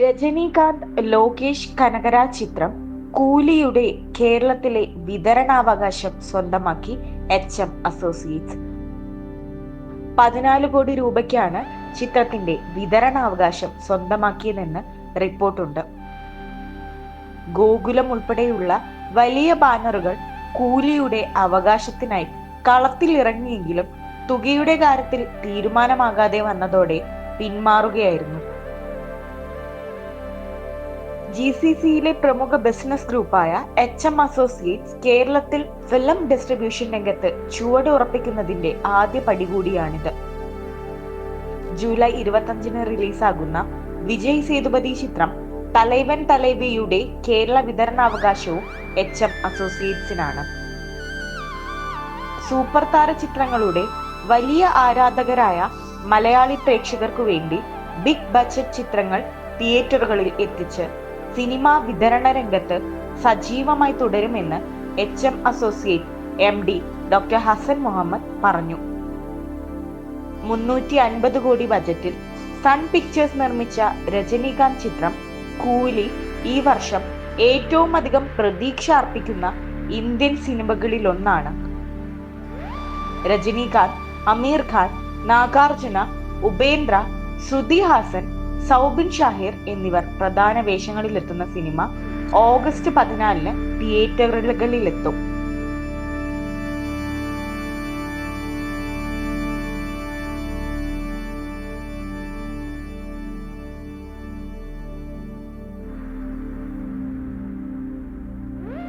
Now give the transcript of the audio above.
രജനീകാന്ത് ലോകേഷ് കനകരാ ചിത്രം കൂലിയുടെ കേരളത്തിലെ വിതരണാവകാശം സ്വന്തമാക്കി എച്ച് എം അസോസിയേറ്റ്സ്. പതിനാല് കോടി രൂപയ്ക്കാണ് ചിത്രത്തിന്റെ വിതരണാവകാശം സ്വന്തമാക്കിയതെന്ന് റിപ്പോർട്ടുണ്ട്. ഗോകുലം ഉൾപ്പെടെയുള്ള വലിയ ബാനറുകൾ കൂലിയുടെ അവകാശത്തിനായി കളത്തിലിറങ്ങിയെങ്കിലും തുകയുടെ കാര്യത്തിൽ തീരുമാനമാകാതെ വന്നതോടെ പിന്മാറുകയായിരുന്നു. ജി സി സിയിലെ പ്രമുഖ ബിസിനസ് ഗ്രൂപ്പായ എച്ച് എം അസോസിയേറ്റ്സ് കേരളത്തിൽ ഫിലിം ഡിസ്ട്രിബ്യൂഷൻ രംഗത്ത് ചുവട് ഉറപ്പിക്കുന്നതിന്റെ ആദ്യ പടി കൂടിയാണിത് ജൂലൈ ഇരുപത്തഞ്ചിന് റിലീസാകുന്ന വിജയ് സേതുപതി ചിത്രം തലൈവൻ തലൈവിയുടെ കേരള വിതരണാവകാശവും എച്ച് എം അസോസിയേറ്റ്സിനാണ് സൂപ്പർ താര ചിത്രങ്ങളുടെ വലിയ ആരാധകരായ മലയാളി പ്രേക്ഷകർക്കു വേണ്ടി ബിഗ് ബജറ്റ് ചിത്രങ്ങൾ തിയേറ്ററുകളിൽ എത്തിച്ച് സിനിമാ വിതരണ രംഗത്ത് സജീവമായി തുടരുമെന്ന് H M associate M D doctor Hasan Muhammad പറഞ്ഞു. മുന്നൂറ്റി അൻപത് കോടി ബജറ്റിൽ സൺ പിക്ചേഴ്സ് നിർമ്മിച്ച രജനീകാന്ത് ചിത്രം കൂലി ഈ വർഷം ഏറ്റവും അധികം പ്രതീക്ഷ അർപ്പിക്കുന്ന ഇന്ത്യൻ സിനിമകളിലൊന്നാണ്. രജനീകാന്ത് അമീർ ഖാൻ നാഗാർജുന ഉപേന്ദ്ര ശ്രുതി ഹാസൻ സൗബിൻ ഷാഹിർ എന്നിവർ പ്രധാന വേഷങ്ങളിലെത്തുന്ന സിനിമ ഓഗസ്റ്റ് പതിനാലിന് തിയേറ്ററുകളിലെത്തും